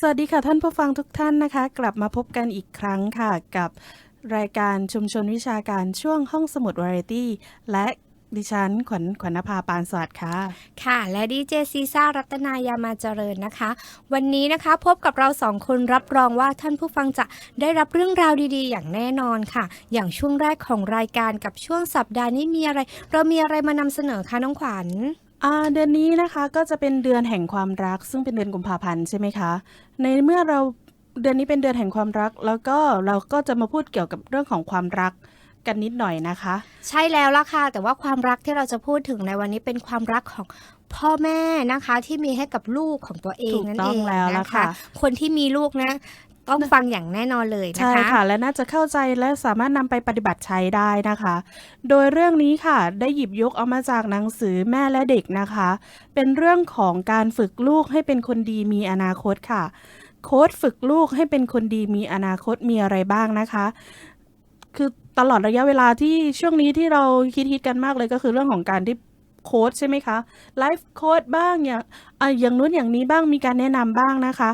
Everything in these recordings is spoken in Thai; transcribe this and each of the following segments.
สวัสดีค่ะท่านผู้ฟังทุกท่านนะคะ กลับมาพบกันอีกครั้งค่ะ กับรายการชุมชนวิชาการช่วงห้องสมุดวาไรตี้ และดิฉันขวัญขวัญนภาปานสวัสดิ์ค่ะ ค่ะ และดีเจซีซ่ารัตนายามาเจริญนะคะ วันนี้นะคะพบกับเราสองคนรับรองว่าท่านผู้ฟังจะได้รับเรื่องราวดีๆ อย่างแน่นอนค่ะ อย่างช่วงแรกของรายการกับช่วงสัปดาห์นี้มีอะไร เรามีอะไรมานำเสนอคะน้องขวัญ อ่าเดือนนี้นะคะก็จะเป็นเดือนแห่งความรัก ซึ่งเป็นเดือนกุมภาพันธ์ใช่ไหมคะ ในเมื่อเราเดือนนี้เป็นเดือนแห่งความรัก แล้วก็เราก็จะมาพูดเกี่ยวกับเรื่องของความรักกันนิดหน่อยนะคะ ใช่แล้วล่ะค่ะ แต่ว่าความรักที่เราจะพูดถึงในวันนี้เป็นความรักของพ่อแม่นะคะที่มีให้กับลูกของตัวเองถูกนั่นต้เอองงแล้วล่ะนะคะค่ะคนที่มีลูกนะ ต้องฟังอย่างแน่นอนเลยนะคะ ใช่ค่ะ และน่าจะเข้าใจและสามารถนำไปปฏิบัติใช้ได้นะคะ โดยเรื่องนี้ค่ะได้หยิบยกเอามาจากหนังสือแม่และเด็กนะคะ เป็นเรื่องของการฝึกลูกให้เป็นคนดีมีอนาคตค่ะ โค้ดฝึกลูกให้เป็นคนดีมีอนาคตมีอะไรบ้างนะคะ คือตลอดระยะเวลาที่ช่วงนี้ที่เราคิดฮิตกันมากเลยก็คือเรื่องของการที่ โค้ดใช่ไหมคะไลฟ์โค้ดบ้างอย่างอย่างนู้นอย่างนี้บ้างมีการแนะนำบ้างนะคะ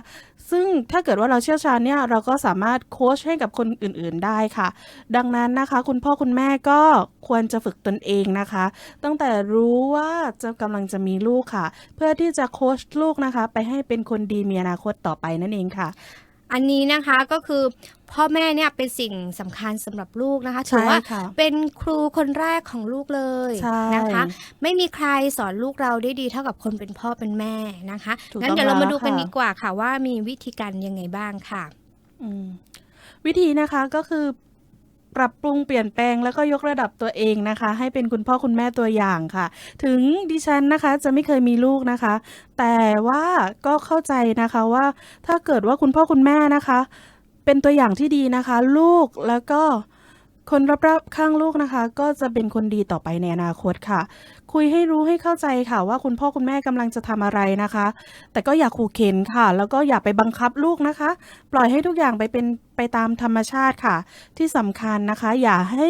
ซึ่งถ้าเกิดว่าเราเชี่ยวชาญเนี่ยเราก็สามารถโค้ชให้กับคนอื่นๆได้ค่ะ ดังนั้นนะคะ คุณพ่อคุณแม่ก็ควรจะฝึกตนเองนะคะ ตั้งแต่รู้ว่าจะกำลังจะมีลูกค่ะ เพื่อที่จะโค้ชลูกนะคะ ไปให้เป็นคนดีมีอนาคตต่อไปนั่นเองค่ะ อันนี้นะคะก็คือพ่อแม่เนี่ยเป็นสิ่งสำคัญสำหรับลูกนะคะถือใช่ว่าค่ะเป็นครูคนแรกของลูกเลยใช่นะคะ ไม่มีใครสอนลูกเราได้ดีเท่ากับคนเป็นพ่อเป็นแม่นะคะถูกงั้นต้องเดี๋ยวเรามาแล้วดูกันค่ะดีกว่าค่ะว่ามีวิธีการยังไงบ้างค่ะอืมวิธีนะคะก็คือ ปรับปรุงเปลี่ยนแปลงแล้วก็ยกระดับตัวเองนะคะ ให้เป็นคุณพ่อคุณแม่ตัวอย่างค่ะ ถึงดิฉันนะคะจะไม่เคยมีลูกนะคะ แต่ว่าก็เข้าใจนะคะว่าถ้าเกิดว่าคุณพ่อคุณแม่นะคะ เป็นตัวอย่างที่ดีนะคะ ลูกแล้วก็ คนรอบๆข้างลูกนะคะ ก็จะเป็นคนดีต่อไปในอนาคตค่ะ คุยให้รู้ให้เข้าใจค่ะ ว่าคุณพ่อคุณแม่กำลังจะทำอะไรนะคะ แต่ก็อย่าขู่เข็นค่ะ แล้วก็อย่าไปบังคับลูกนะคะ ปล่อยให้ทุกอย่างไปเป็นไปตามธรรมชาติค่ะ ที่สำคัญนะคะ อย่าให้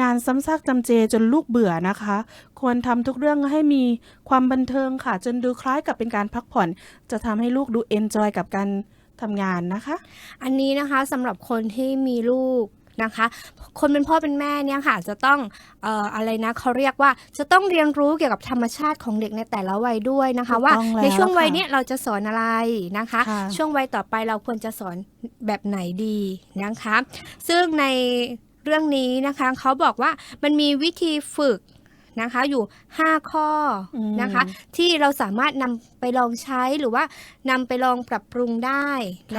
งานซ้ำซากจำเจจนลูกเบื่อนะคะ ควรทำทุกเรื่องให้มีความบันเทิงค่ะ จนดูคล้ายกับเป็นการพักผ่อน จะทำให้ลูกดูเอนจอยกับการทำงานนะคะ อันนี้นะคะสำหรับคนที่มีลูก นะคะ คนเป็นพ่อเป็นแม่เนี่ยค่ะจะต้องเอ่ออะไรนะเขาเรียกว่าจะต้องเรียนรู้เกี่ยวกับธรรมชาติของเด็กในแต่ละวัยด้วยนะคะถูกว่าต้องแล้วในช่วงวัยค่ะเนี้ยเราจะสอนอะไรนะคะค่ะช่วงวัยต่อไปเราควรจะสอนแบบไหนดีนะคะ ซึ่งในเรื่องนี้นะคะเขาบอกว่ามันมีวิธีฝึก นะคะอยู่ 5 ข้ออมนะคะ ที่เราสามารถนำไปลองใช้หรือว่านำไปลองปรับปรุงได้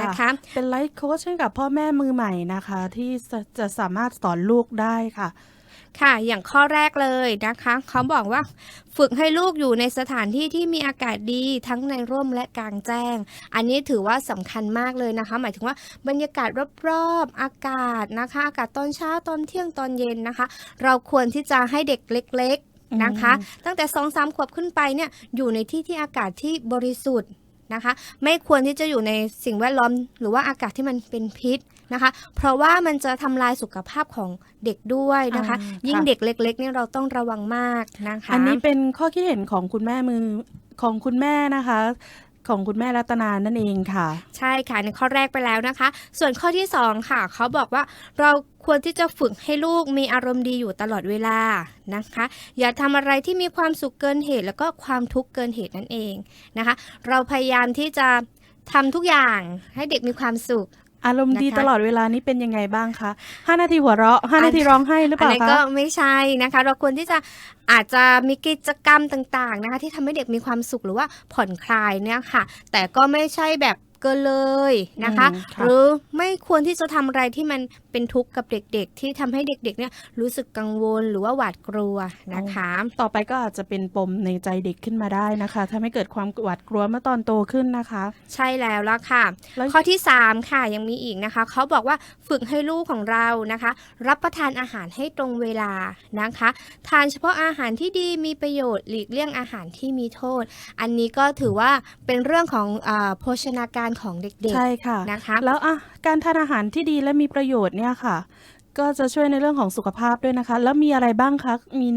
นะคะ เป็นไลฟ์โค้ชให้กับพ่อแม่มือใหม่นะคะ ที่จะจะสามารถสอนลูกได้ค่ะ ค่ะ อย่างข้อแรกเลยนะคะ เขาบอกว่าฝึกให้ลูกอยู่ในสถานที่ที่มีอากาศดีทั้งในร่มและกลางแจ้ง อันนี้ถือว่าสำคัญมากเลยนะคะ หมายถึงว่าบรรยากาศรอบๆอากาศนะคะ อากาศตอนเช้าตอนเที่ยงตอนเย็นนะคะ เราควรที่จะให้เด็กเล็กๆนะคะ ตั้งแต่2อสามขวบขึ้นไปเนี่ยอยู่ในที่ที่อากาศที่บริสุทธิ์นะคะ ไม่ควรที่จะอยู่ในสิ่งแวดล้อม หรือว่าอากาศที่มันเป็นพิษ นะคะ เพราะว่ามันจะทำลายสุขภาพของเด็กด้วยนะคะอ่ายิ่งค่ะเด็กเล็กๆเนี่ยเราต้องระวังมากนะคะ อันนี้เป็นข้อคิดเห็นของคุณแม่มือของคุณแม่นะคะของคุณแม่รัตนานั่นเองค่ะ ใช่ค่ะในข้อแรกไปแล้วนะคะ ส่วนข้อที่สองค่ะ เขาบอกว่าเราควรที่จะฝึกให้ลูกมีอารมณ์ดีอยู่ตลอดเวลานะคะ อย่าทำอะไรที่มีความสุขเกินเหตุ แล้วก็ความทุกข์เกินเหตุนั่นเองนะคะ เราพยายามที่จะทำทุกอย่างให้เด็กมีความสุข อารมณ์ดีนะคะ ตลอดเวลานี้เป็นยังไงบ้างคะห้านาทีหัวเราะห้านาทีร้องไห้หรือเปอันล่านี้คะก็ไม่ใช่นะคะ เราควรที่จะอาจจะมีกิจกรรมต่างๆนะคะ ที่ทำให้เด็กมีความสุขหรือว่าผ่อนคลายเนี่ยค่ะ แต่ก็ไม่ใช่แบบเกินเลยนะคะอืมค่ะหรือไม่ควรที่จะทำอะไรที่มันเป็นทุกข์กับเด็กๆ ที่ทำให้เด็กๆเนี่ยรู้สึกกังวลหรือว่าหวาดกลัวนะคะ ต่อไปก็อาจจะเป็นปมในใจเด็กขึ้นมาได้นะคะทำให้เกิดความหวาดกลัวเมื่อตอนโตขึ้นนะคะ ใช่แล้วละค่ะแล้วข้อที่ 3 ค่ะยังมีอีกนะคะ เขาบอกว่าฝึกให้ลูกของเรานะคะ รับประทานอาหารให้ตรงเวลานะคะ ทานเฉพาะอาหารที่ดีมีประโยชน์หลีกเลี่ยงอาหารที่มีโทษ อันนี้ก็ถือว่าเป็นเรื่องของอาโภชนาการของเด็กใช่ค่ะๆนะคะแล้วอะการทานอาหารที่ดีและมีประโยชน์เนี่ยค่ะ ก็จะช่วยในเรื่องของสุขภาพด้วยนะคะ แล้วมีอะไรบ้างคะมี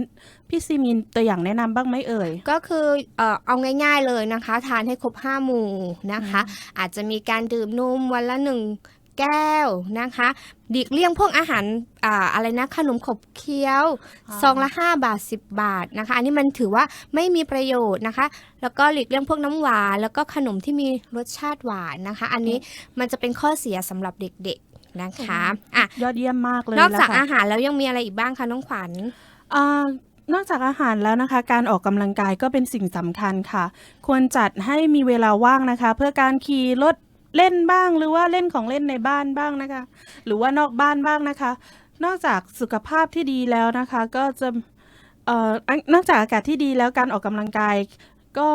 พี่ซีมีตัวอย่างแนะนำบ้างไหมเอ่ย ก็คือเอ่อเอาง่าย ๆเลยนะคะ ทานให้ครบห้าหมู่นะคะ อาจจะมีการดื่มนมวันละหนึ่ง แก้วนะคะดีกเลี่ยงพวกอาหารอ่าอะไรนะขนมขบเคี้ยวอ่าซองละ5บาท 10 บาทนะคะ อันนี้มันถือว่าไม่มีประโยชน์นะคะ แล้วก็หลีกเลี่ยงพวกน้ำหวาน แล้วก็ขนมที่มีรสชาติหวานนะคะ อันนี้มันจะเป็นข้อเสียสำหรับเด็กๆนะคะอะยอดเยี่ยมมากเลยนอกจากแล้วค่ะอาหารแล้วยังมีอะไรอีกบ้างคะน้องขวัญอ่านอกจากอาหารแล้วนะคะ การออกกำลังกายก็เป็นสิ่งสำคัญค่ะ ควรจัดให้มีเวลาว่างนะคะ เพื่อการขี่รถ เล่นบ้างหรือว่าเล่นของเล่นในบ้านบ้างนะคะ หรือว่านอกบ้านบ้างนะคะ นอกจากสุขภาพที่ดีแล้วนะคะ ก็จะเอ่อนอกจากอากาศที่ดีแล้วการออกกำลังกายก็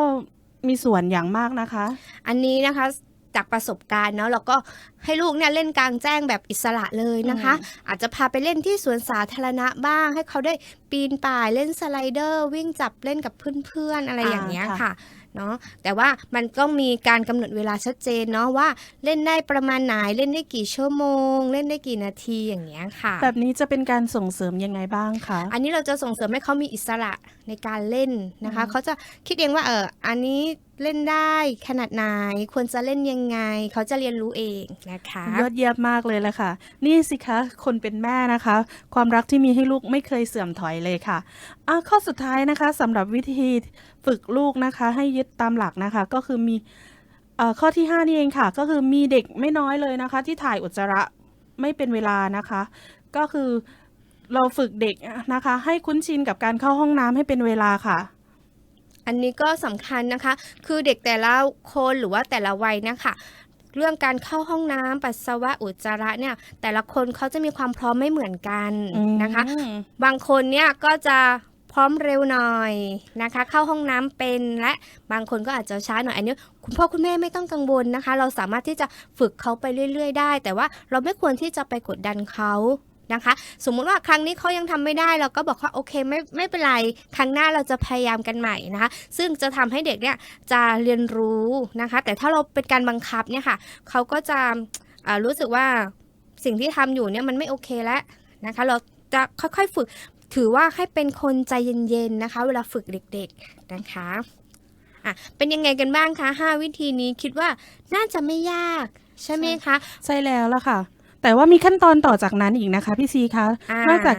มีส่วนอย่างมากนะคะ อันนี้นะคะ จากประสบการณ์เนาะแล้วก็ให้ลูกเนี่ยเล่นกลางแจ้งแบบอิสระเลยนะคะ อาจจะพาไปเล่นที่สวนสาธารณะบ้าง ให้เขาได้ปีนป่ายเล่นสไลเดอร์ วิ่งจับเล่นกับเพื่อนๆอะไรอ่าอย่างเงี้ยค่ะค่ะเนาะแต่ว่ามันต้องมีการกำหนดเวลาชัดเจนเนาะว่าเล่นได้ประมาณไหนเล่นได้กี่ชั่วโมง เล่นได้กี่นาทีอย่างเงี้ยค่ะ แบบนี้จะเป็นการส่งเสริมยังไงบ้างคะอันนี้เราจะส่งเสริมให้เขามีอิสระในการเล่นนะคะอืมเขาจะคิดเองว่าเอออันนี้ เล่นได้ขนาดไหนควรจะเล่นยังไง เขาจะเรียนรู้เองนะคะยอดเยี่ยมมากเลยแหละค่ะ นี่สิคะคนเป็นแม่นะคะ ความรักที่มีให้ลูกไม่เคยเสื่อมถอยเลยค่ะอะข้อสุดท้ายนะคะสำหรับวิธีฝึกลูกนะคะ ให้ยึดตามหลักนะคะ ก็คือมีอข้อที่ 5 นี่เองค่ะ ก็คือมีเด็กไม่น้อยเลยนะคะ ที่ถ่ายอุจจาระไม่เป็นเวลานะคะ ก็คือเราฝึกเด็กนะคะ ให้คุ้นชินกับการเข้าห้องน้ำให้เป็นเวลาค่ะ อันนี้ก็สำคัญนะคะ คือเด็กแต่ละคนหรือว่าแต่ละวัยนะคะเรื่องการเข้าห้องน้ำปัสสาวะอุจจาระเนี่ยแต่ละคนเขาจะมีความพร้อมไม่เหมือนกันนะคะอืมบางคนเนี่ยก็จะพร้อมเร็วหน่อยนะคะ เข้าห้องน้ำเป็นและบางคนก็อาจจะช้าหน่อยอันนี้คุณพ่อคุณแม่ไม่ต้องกังวลนะคะ เราสามารถที่จะฝึกเขาไปเรื่อย ๆ ได้ แต่ว่าเราไม่ควรที่จะไปกดดันเขา นะคะ สมมุติว่าครั้งนี้เขายังทำไม่ได้เราก็บอกว่าโอเคไม่ไม่เป็นไรครั้งหน้าเราจะพยายามกันใหม่นะคะ ซึ่งจะทำให้เด็กเนี่ยจะเรียนรู้นะคะ แต่ถ้าเราเป็นการบังคับเนี่ยค่ะเขาก็จะรู้สึกว่าสิ่งที่ทำอยู่เนี่ยมันไม่โอเคแล้วนะคะ เราจะค่อยๆฝึกถือว่าให้เป็นคนใจเย็นๆนะคะ เวลาฝึกเด็กๆนะคะอะเป็นยังไงกันบ้างคะ 5 วิธีนี้คิดว่าน่าจะไม่ยากใช่ไหมคะ ใช่แล้วล่ะค่ะ แต่ว่ามีขั้นตอนต่อจากนั้นอีกนะคะพี่ซีคะอ่านอกจาก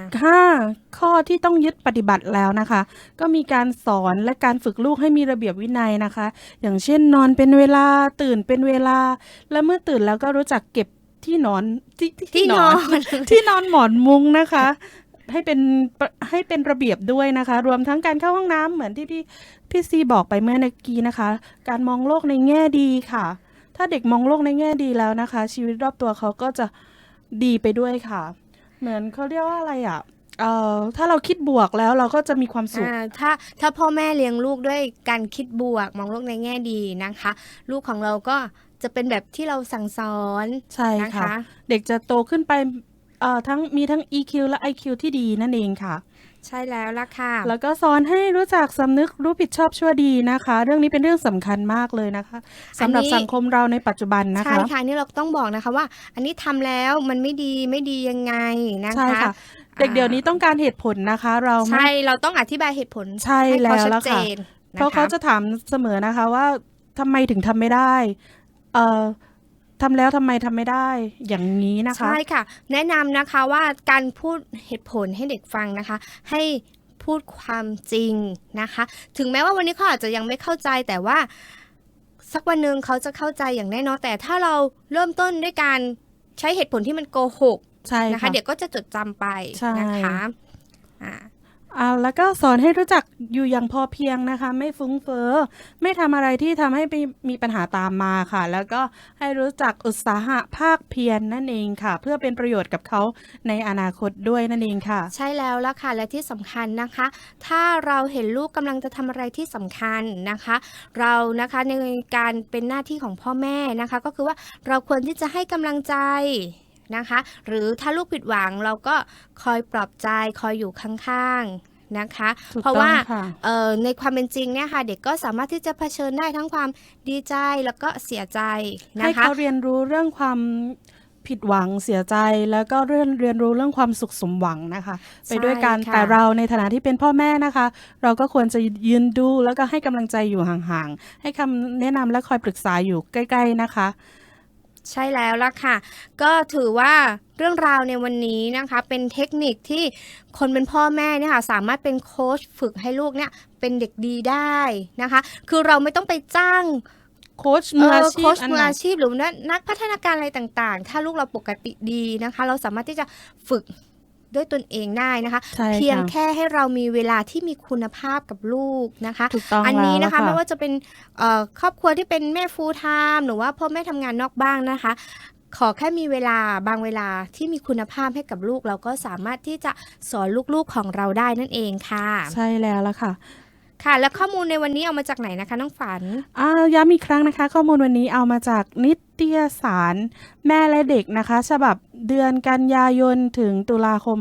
5ข้อที่ต้องยึดปฏิบัติแล้วนะคะ ก็มีการสอนและการฝึกลูกให้มีระเบียบวินัยนะคะ อย่างเช่นนอนเป็นเวลาตื่นเป็นเวลา และเมื่อตื่นแล้วก็รู้จักเก็บที่นอนที่ที่นอนที่นอนหมอนมุ้งนะคะให้เป็นให้เป็นระเบียบด้วยนะคะ รวมทั้งการเข้าห้องน้ำเหมือนที่พี่พี่ซีบอกไปเมื่อเมื่อกี้นะคะ การมองโลกในแง่ดีค่ะ ถ้าเด็กมองโลกในแง่ดีแล้วนะคะ ชีวิตรอบตัวเขาก็จะ ดีไปด้วยค่ะ เหมือนเขาเรียกว่าอะไรอะเอ่อถ้าเราคิดบวกแล้วเราก็จะมีความสุข อ่าถ้าถ้าพ่อแม่เลี้ยงลูกด้วยการคิดบวก มองโลกในแง่ดีนะคะ ลูกของเราก็จะเป็นแบบที่เราสั่งสอนใช่นะค่ะ คะ เด็กจะโตขึ้นไปเอ่อทั้งมีทั้ง EQ และ IQ ที่ดีนั่นเองค่ะ ใช่แล้วล่ะค่ะ แล้วก็สอนให้รู้จักสำนึกรู้ผิดชอบชั่วดีนะคะ เรื่องนี้เป็นเรื่องสำคัญมากเลยนะคะสำหรับอันนี้สังคมเราในปัจจุบันนะใช่คะค่ะนี่เราต้องบอกนะคะว่า อันนี้ทำแล้วมันไม่ดีไม่ดียังไงนะคะใช่ค่ะเด็กเดี๋ยวนี้ต้องการเหตุผลนะคะ เราไม่ใช่เราต้องอธิบายเหตุผลใช่ให้เขาแล้วชัดล่ะเจค่ะนเพราะเขาจะถามเสมอนะคะว่าทำไมถึงทำไม่ได้ เอ่อ ทำแล้วทำไมทำไม่ได้อย่างนี้นะคะ ใช่ค่ะ แนะนำนะคะว่าการพูดเหตุผลให้เด็กฟังนะคะ ให้พูดความจริงนะคะ ถึงแม้ว่าวันนี้เขาอาจจะยังไม่เข้าใจแต่ว่า สักวันหนึ่งเขาจะเข้าใจอย่างแน่นอนแต่ถ้าเราเริ่มต้นด้วยการใช้เหตุผลที่มันโกหกใช่นะคะค่ะเด็กก็จะจดจำไปใช่ นะคะอ่า อ่าแล้วก็สอนให้รู้จักอยู่อย่างพอเพียงนะคะ ไม่ฟุ้งเฟ้อไม่ทำอะไรที่ทำให้ไปมีปัญหาตามมาค่ะ แล้วก็ให้รู้จักอุตสาหะภาคเพียรนนั่นเองค่ะ เพื่อเป็นประโยชน์กับเขาในอนาคตด้วยนั่นเองค่ะ ใช่แล้วละค่ะและที่สำคัญนะคะ ถ้าเราเห็นลูกกำลังจะทำอะไรที่สำคัญนะคะ เรานะคะในการเป็นหน้าที่ของพ่อแม่นะคะ ก็คือว่าเราควรที่จะให้กำลังใจ นะคะ หรือถ้าลูกผิดหวังเราก็คอยปลอบใจคอยอยู่ข้างๆนะคะถูกเพราะต้องว่าค่ะเอ่อในความเป็นจริงเนี่ยค่ะ เด็กก็สามารถที่จะเผชิญได้ทั้งความดีใจแล้วก็เสียใจนะให้คะเขาเรียนรู้เรื่องความผิดหวังเสียใจแล้วก็เรียนเรียนรู้เรื่องความสุขสมหวังนะคะ ไปด้วยกันใช่ค่ะแต่เราในฐานะที่เป็นพ่อแม่นะคะ เราก็ควรจะยืนดูแล้วก็ให้กำลังใจอยู่ห่างๆ ให้คำแนะนำและคอยปรึกษาอยู่ใกล้ ๆนะคะ ใช่แล้วล่ะค่ะ ก็ถือว่าเรื่องราวในวันนี้นะคะเป็นเทคนิคที่คนเป็นพ่อแม่เนี่ยค่ะสามารถเป็นโค้ชฝึกให้ลูกเนี่ยเป็นเด็กดีได้นะคะ คือเราไม่ต้องไปจ้างโค้ชมืออาชีโค้พชอันมือไหนอาชีพหรือนักนักพัฒนาการอะไรต่างๆ ถ้าลูกเราปกติดีนะคะ เราสามารถที่จะฝึก ด้วยตนเองได้นะคะใช่เพียงค่ะแค่ให้เรามีเวลาที่มีคุณภาพกับลูกนะคะถูกต้องอันนี้แล้วนะคะไม่ว่าจะเป็นเอ่อครอบครัวที่เป็นแม่ฟูลไทม์หรือว่าพ่อแม่ทำงานนอกบ้านนะคะขอแค่มีเวลาบางเวลาที่มีคุณภาพให้กับลูก เราก็สามารถที่จะสอนลูกๆของเราได้นั่นเองค่ะ ใช่แล้วละค่ะ ค่ะ แล้วข้อมูลในวันนี้เอามาจากไหนนะคะน้องฝันอ่าย้ำอีกครั้งนะคะ ข้อมูลวันนี้เอามาจากนิตยสาร แม่และเด็กนะคะ ฉบับเดือนกันยายนถึงตุลาคม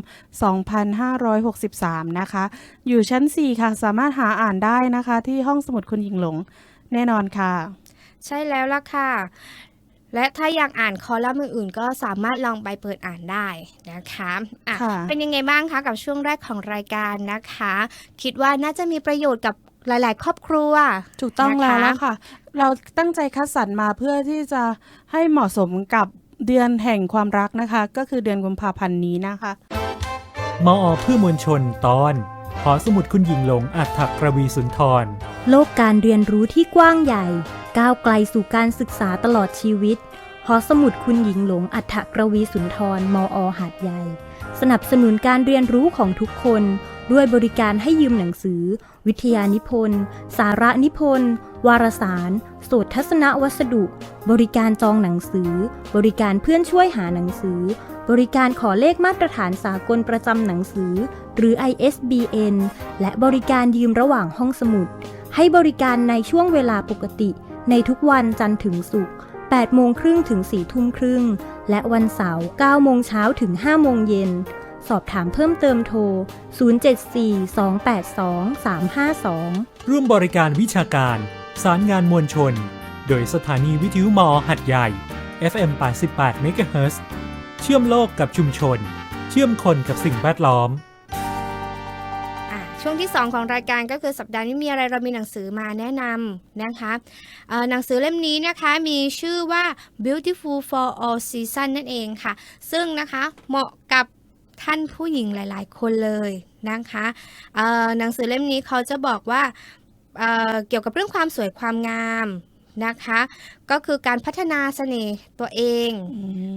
2563 นะคะ อยู่ชั้น 4 ค่ะ สามารถหาอ่านได้นะคะ ที่ห้องสมุดคุณหญิงหลงแน่นอนค่ะ ใช่แล้วล่ะค่ะ และถ้าอยากอ่านคอลัมน์อื่นๆ ก็สามารถลองไปเปิดอ่านได้นะคะอะค่ะเป็นยังไงบ้างคะกับช่วงแรกของรายการนะคะ คิดว่าน่าจะมีประโยชน์กับหลาย ๆ ครอบครัว ถูกต้องนะคะแล้วละค่ะ เราตั้งใจคัดสรรมาเพื่อที่จะให้เหมาะสมกับเดือนแห่งความรักนะคะ ก็คือเดือนกุมภาพันธ์นี้นะคะมอเพื่อมวลชนตอนหอสมุดคุณหญิงหลงอัฏฐกระวีสุนทร โลกการเรียนรู้ที่กว้างใหญ่ ก้าวไกลสู่การศึกษาตลอดชีวิต หอสมุดคุณหญิงหลงอัฏฐกรวีสุนทร มอ หาดใหญ่ สนับสนุนการเรียนรู้ของทุกคน ด้วยบริการให้ยืมหนังสือ วิทยานิพนธ์ สาระนิพนธ์ วารสาร โสตทัศนวัสดุ บริการจองหนังสือ บริการเพื่อนช่วยหาหนังสือ บริการขอเลขมาตรฐานสากลประจำหนังสือ หรือ ISBN และบริการยืมระหว่างห้องสมุดให้บริการในช่วงเวลาปกติ ในทุกวันจันทร์ถึงศุกร์8โมงครึ่งถึง4ทุ่มครึ่ง และวันเสาร์9โมงเช้าถึง5โมงเย็น สอบถามเพิ่มเติมโทร 074-282-352 ร่วมบริการวิชาการ สารงานมวลชน โดยสถานีวิทยุมอหัดใหญ่ FM 88 MHz เชื่อมโลกกับชุมชน เชื่อมคนกับสิ่งแวดล้อม ช่วงที่ 2 ของรายการก็คือสัปดาห์นี้มีอะไรเรามีหนังสือมาแนะนำนะคะหนังสือเล่มนี้นะคะมีชื่อว่า Beautiful for All Season นั่นเองค่ะ ซึ่งนะคะเหมาะกับท่านผู้หญิงหลาย ๆ คนเลยนะคะหนังสือเล่มนี้เขาจะบอกว่าเเกี่ยวกับเรื่องความสวยความงาม นะคะ ก็คือการพัฒนาเสน่ห์ตัวเอง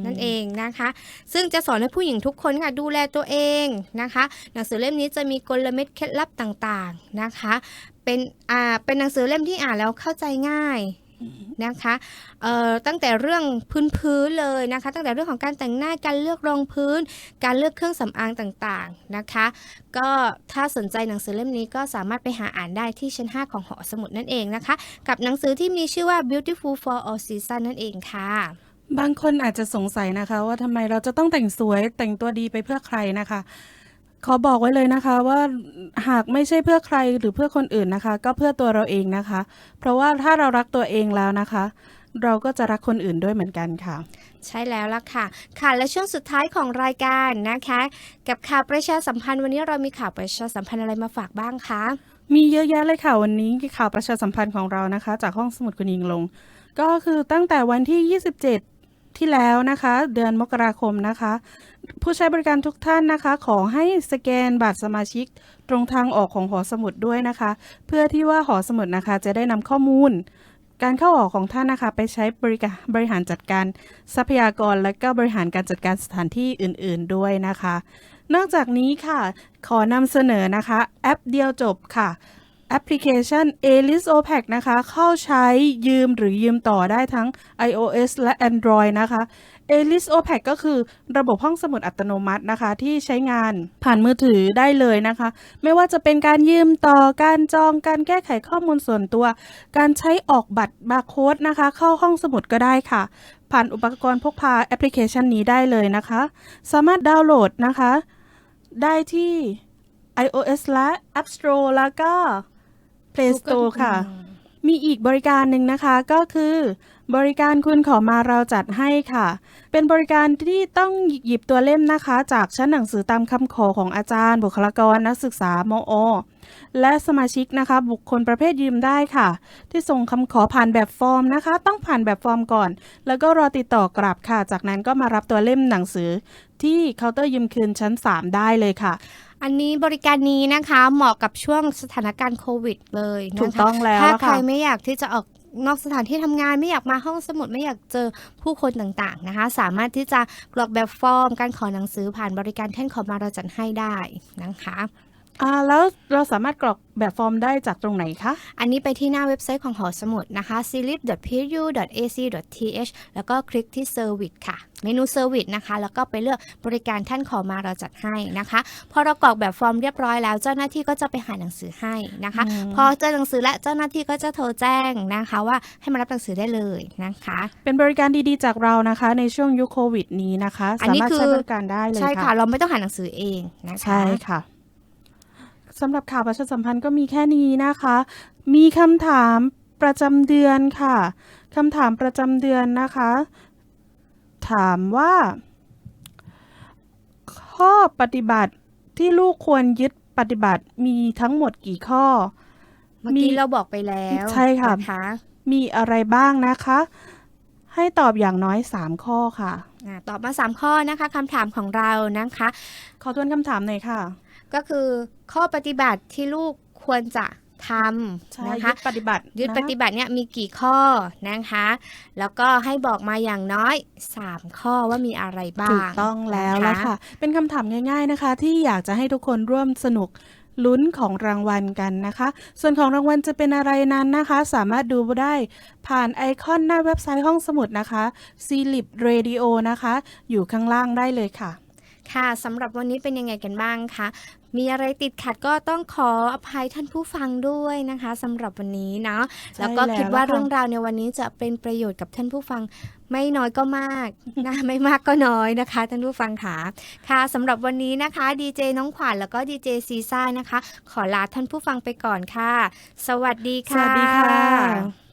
นั่นเองนะคะ ซึ่งจะสอนให้ผู้หญิงทุกคนค่ะดูแลตัวเองนะคะ หนังสือเล่มนี้จะมีกลเม็ดเคล็ดลับต่างๆนะคะ เป็นอ่าเป็นหนังสือเล่มที่อ่านแล้วเข้าใจง่าย นะคะตั้งแต่เรื่องพื้นๆเลยนะคะ ตั้งแต่เรื่องของการแต่งหน้าการเลือกรองพื้น การเลือกเครื่องสำอางต่างๆนะคะ ก็ถ้าสนใจหนังสือเล่มนี้ก็สามารถไปหาอ่านได้ที่ชั้น 5 ของหอสมุดนั่นเองนะคะ กับหนังสือที่มีชื่อว่า Beautiful for All Season นั่นเองค่ะบางคนอาจจะสงสัยนะคะ ว่าทำไมเราจะต้องแต่งสวยแต่งตัวดีไปเพื่อใครนะคะ ขอบอกไว้เลยนะคะว่าหากไม่ใช่เพื่อใครหรือเพื่อคนอื่นนะคะ ก็เพื่อตัวเราเองนะคะ เพราะว่าถ้าเรารักตัวเองแล้วนะคะ เราก็จะรักคนอื่นด้วยเหมือนกันค่ะ ใช่แล้วล่ะค่ะ ค่ะและช่วงสุดท้ายของรายการนะคะ กับข่าวประชาสัมพันธ์วันนี้เรามีข่าวประชาสัมพันธ์อะไรมาฝากบ้างคะมีเยอะแยะเลยค่ะวันนี้ข่าวประชาสัมพันธ์ของเรานะคะ จากห้องสมุดคุณยิงลง ก็คือตั้งแต่วันที่ 27 ที่แล้วนะคะ เดือนมกราคมนะคะ ผู้ใช้บริการทุกท่านนะคะ ขอให้สแกนบัตรสมาชิกตรงทางออกของหอสมุดด้วยนะคะ เพื่อที่ว่าหอสมุดนะคะ จะได้นำข้อมูล การเข้าออกของท่านนะคะ ไปใช้บริการบริหารจัดการทรัพยากร และก็บริหารการจัดการสถานที่อื่น ๆด้วยนะคะ นอกจากนี้ค่ะ ขอนำเสนอนะคะ แอปเดียวจบค่ะ แอปพลิเคชัน Alice OPEC นะคะ เข้าใช้ยืมหรือยืมต่อได้ทั้ง iOS และ Android นะคะ Alice OPEC ก็คือระบบห้องสมุดอัตโนมัตินะคะ ที่ใช้งานผ่านมือถือได้เลยนะคะ ไม่ว่าจะเป็นการยืมต่อการจองการแก้ไขข้อมูลส่วนตัว การใช้ออกบัตรบาร์โค้ดนะคะ เข้าห้องสมุดก็ได้ค่ะ ผ่านอุปกรณ์พกพาแอปพลิเคชันนี้ได้เลยนะคะ สามารถดาวน์โหลดนะคะ ได้ที่ iOS และ App Store แล้วก็ Play Store ค่ะ มีอีกบริการหนึ่งนะคะก็คือบริการคุณขอมาเราจัดให้ค่ะ เป็นบริการที่ต้องหยิบตัวเล่มนะคะ จากชั้นหนังสือตามคำขอของอาจารย์บุคลากรนักศึกษามอ และสมาชิกนะคะ บุคคลประเภทยืมได้ค่ะ ที่ส่งคำขอผ่านแบบฟอร์มนะคะ ต้องผ่านแบบฟอร์มก่อน แล้วก็รอติดต่อกลับค่ะ จากนั้นก็มารับตัวเล่มหนังสือ ที่เคาน์เตอร์ยืมคืนชั้น 3 ได้เลยค่ะ อันนี้บริการนี้นะคะเหมาะกับช่วงสถานการณ์โควิดเลยนะคะถูกต้องแล้วถ้าล่ะใครค่ะไม่อยากที่จะออกนอกสถานที่ทำงานไม่อยากมาห้องสมุดไม่อยากเจอผู้คนต่างๆนะคะ สามารถที่จะกรอกแบบฟอร์ม การขอหนังสือผ่านบริการแท่นขอมาเราจัดให้ได้นะคะ อ่าแล้วเราสามารถกรอกแบบฟอร์มได้จากตรงไหนคะ อันนี้ไปที่หน้าเว็บไซต์ของหอสมุดนะคะ silip.pu.ac.th แล้วก็คลิกที่ Service ค่ะ เมนู Service นะคะ แล้วก็ไปเลือกบริการท่านขอมาเราจัดให้นะคะ พอเรากรอกแบบฟอร์มเรียบร้อยแล้ว เจ้าหน้าที่ก็จะไปหาหนังสือให้นะคะอืมพอเจอหนังสือและเจ้าหน้าที่ก็จะโทรแจ้งนะคะว่าให้มารับหนังสือได้เลยนะคะ เป็นบริการดีๆจากเรานะคะ ในช่วงยุคโควิดนี้นะคะอันสานี้มารถคือใช้บริการได้เลยใช่ค่ะค่ะ เราไม่ต้องหาหนังสือเองนะคะใช่ค่ะ สำหรับข่าวประชาสัมพันธ์ก็มีแค่นี้นะคะ มีคำถามประจำเดือนค่ะคำถามประจำเดือนนะคะ ถามว่า ข้อปฏิบัติที่ลูกควรยึดปฏิบัติมีทั้งหมดกี่ข้อ เมื่อกี้เราบอกไปแล้วใช่ค่ะนะคะมีอะไรบ้างนะคะ ให้ตอบอย่างน้อย 3 ข้อค่ะอ่าตอบมา 3 ข้อนะคะคำถามของเรานะคะ ขอทวนคำถามหน่อยค่ะ ก็คือข้อปฏิบัติที่ลูกควรจะทใช่ำนะยึคะดปฏิบัติยึดนะปฏิบัติเนี่ยมีกี่ข้อนะคะ แล้วก็ให้บอกมาอย่างน้อย 3 ข้อว่ามีอะไรบ้างถูกต้องแล้วนละค่ะ เป็นคำถามง่าย ๆนะคะ ที่อยากจะให้ทุกคนร่วมสนุกลุ้นของรางวัลกันนะคะ ส่วนของรางวัลจะเป็นอะไรนั้นนะคะ สามารถดูได้ผ่านไอคอนหน้าเว็บไซต์ห้องสมุดนะคะ c l i p Radio นะคะ อยู่ข้างล่างได้เลยค่ะ ค่ะสำหรับวันนี้เป็นยังไงกันบ้างคะ มีอะไรติดขัดก็ต้องขออภัยท่านผู้ฟังด้วยนะคะสำหรับวันนี้เนาะใช่แล้วก็คิดว่าแล้วค่ะเรื่องราวในวันนี้จะเป็นประโยชน์กับท่านผู้ฟังไม่น้อยก็มากนะไม่มากก็น้อยนะคะท่านผู้ฟังค่ะค่ะสำหรับวันนี้นะคะดีเจน้องขวัญแล้วก็ดีเจซีซ่านะคะ ขอลาท่านผู้ฟังไปก่อนค่ะ สวัสดีสค่ะวัสดีค่ะ